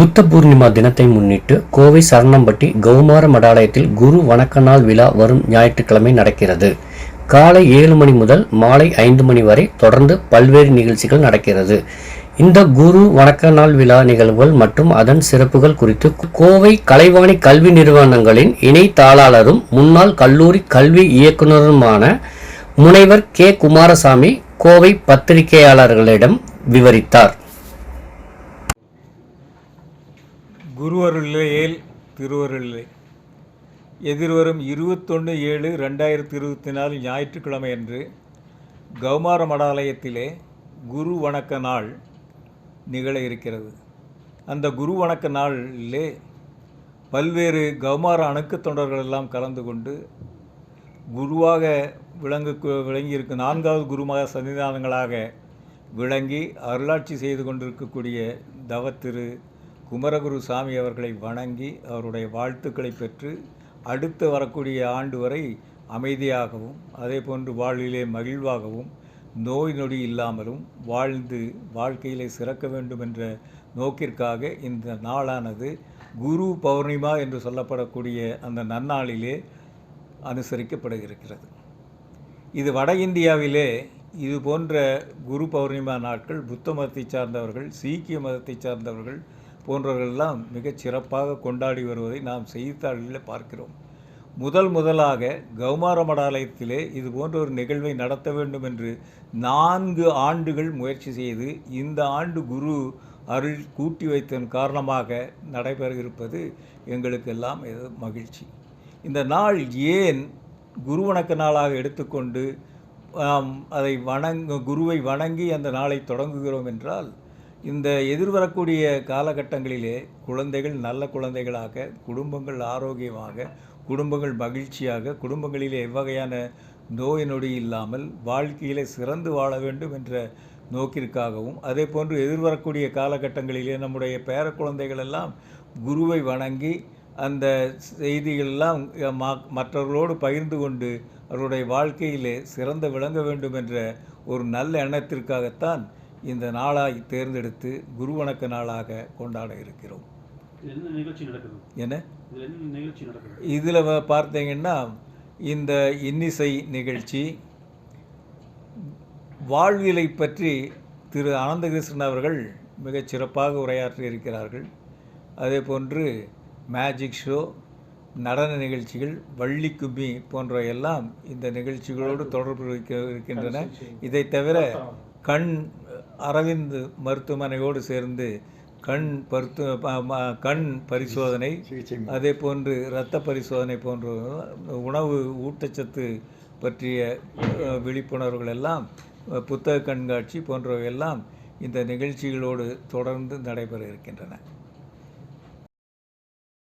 புத்த பூர்ணிமா தினத்தை முன்னிட்டு கோவை சரணம்பட்டி கௌமார மடாலயத்தில் குரு வணக்க நாள் விழா வரும் ஞாயிற்றுக்கிழமை நடக்கிறது. காலை ஏழு மணி முதல் மாலை ஐந்து மணி வரை தொடர்ந்து பல்வேறு நிகழ்ச்சிகள் நடக்கிறது. இந்த குரு வணக்க நாள் விழா நிகழ்வுகள் மற்றும் அதன் சிறப்புகள் குறித்து கோவை கலைவாணி கல்வி நிறுவனங்களின் இணைத்தாளாளரும் முன்னாள் கல்லூரி கல்வி இயக்குனருமான முனைவர் கே. குமாரசாமி கோவை பத்திரிகையாளர்களிடம் விவரித்தார். குருவருளேல் திருவருளே. எதிர்வரும் இருபத்தொன்று ஏழு ரெண்டாயிரத்தி இருபத்தி நாலு ஞாயிற்றுக்கிழமை அன்று கௌமார மடாலயத்திலே குரு வணக்க நாள் நிகழ இருக்கிறது. அந்த குரு வணக்க நாளிலே பல்வேறு கௌமார அணுக்கு தொண்டர்கள் எல்லாம் கலந்து கொண்டு குருவாக விளங்கு விளங்கியிருக்கும் நான்காவது குருமாக சன்னிதானங்களாக விளங்கி அருளாட்சி செய்து கொண்டிருக்கக்கூடிய தவத்திரு குமரகுரு சாமி அவர்களை வணங்கி அவருடைய வாழ்த்துக்களை பெற்று அடுத்து வரக்கூடிய ஆண்டு வரை அமைதியாகவும் அதே போன்று வாழ்விலே மகிழ்வாகவும் நோய் நொடி இல்லாமலும் வாழ்ந்து வாழ்க்கையிலே சிறக்க வேண்டும் என்ற நோக்கிற்காக இந்த நாளானது குரு பௌர்ணிமா என்று சொல்லப்படக்கூடிய அந்த நன்னாளிலே அனுசரிக்கப்படுகிறது. இது வட இந்தியாவிலே இது போன்ற குரு பௌர்ணிமா நாட்கள் புத்த மதத்தை சார்ந்தவர்கள் சீக்கிய மதத்தை சார்ந்தவர்கள் போன்றவர்களெல்லாம் மிகச் சிறப்பாக கொண்டாடி வருவதை நாம் செய்தித்தாள்களில் பார்க்கிறோம். முதல் முதலாக கௌமார மடாலயத்திலே இது போன்ற ஒரு நிகழ்வை நடத்த வேண்டும் என்று நான்கு ஆண்டுகள் முயற்சி செய்து இந்த ஆண்டு குரு அருள் கூட்டி வைத்ததன் காரணமாக நடைபெற இருப்பது எங்களுக்கெல்லாம் இது மகிழ்ச்சி. இந்த நாள் ஏன் குரு வணக்க நாளாக எடுத்துக்கொண்டு அதை வணங்க குருவை வணங்கி அந்த நாளை தொடங்குகிறோம் என்றால் இந்த எதிர்வரக்கூடிய காலகட்டங்களிலே குழந்தைகள் நல்ல குழந்தைகளாக குடும்பங்கள் ஆரோக்கியமாக குடும்பங்கள் மகிழ்ச்சியாக குடும்பங்களிலே எவ்வகையான நோய் நொடி இல்லாமல் வாழ்க்கையிலே சிறந்து வாழ வேண்டும் என்ற நோக்கிற்காகவும் அதே போன்று எதிர்வரக்கூடிய காலகட்டங்களிலே நம்முடைய பேர குழந்தைகள் எல்லாம் குருவை வணங்கி அந்த செய்திகள் எல்லாம் ம- மற்றவர்களோடு பகிர்ந்து கொண்டு அவருடைய வாழ்க்கையிலே சிறந்து விளங்க வேண்டும் என்ற ஒரு நல்ல எண்ணத்திற்காகத்தான் இந்த நாளாய் தேர்ந்தெடுத்து குரு வணக்க நாளாக கொண்டாட இருக்கிறோம். என்ன இதில் பார்த்தீங்கன்னா இந்த இன்னிசை நிகழ்ச்சி வாழ்வியலை பற்றி திரு அனந்தகிருஷ்ணன் அவர்கள் மிகச் சிறப்பாக உரையாற்றி இருக்கிறார்கள். அதே போன்று மேஜிக் ஷோ நடன நிகழ்ச்சிகள் வள்ளி கும்மி போன்ற எல்லாம் இந்த நிகழ்ச்சிகளோடு தொடர்பு இருக்க- இருக்கின்றன. இதை தவிர கண் அரவிந்த் மருத்துவமனையோடு சேர்ந்து கண் பருத்து கண் பரிசோதனை அதே போன்று இரத்த பரிசோதனை போன்ற உணவு ஊட்டச்சத்து பற்றிய விழிப்புணர்வுகள் எல்லாம் புத்தக கண்காட்சி போன்றவையெல்லாம் இந்த நிகழ்ச்சிகளோடு தொடர்ந்து நடைபெற இருக்கின்றன.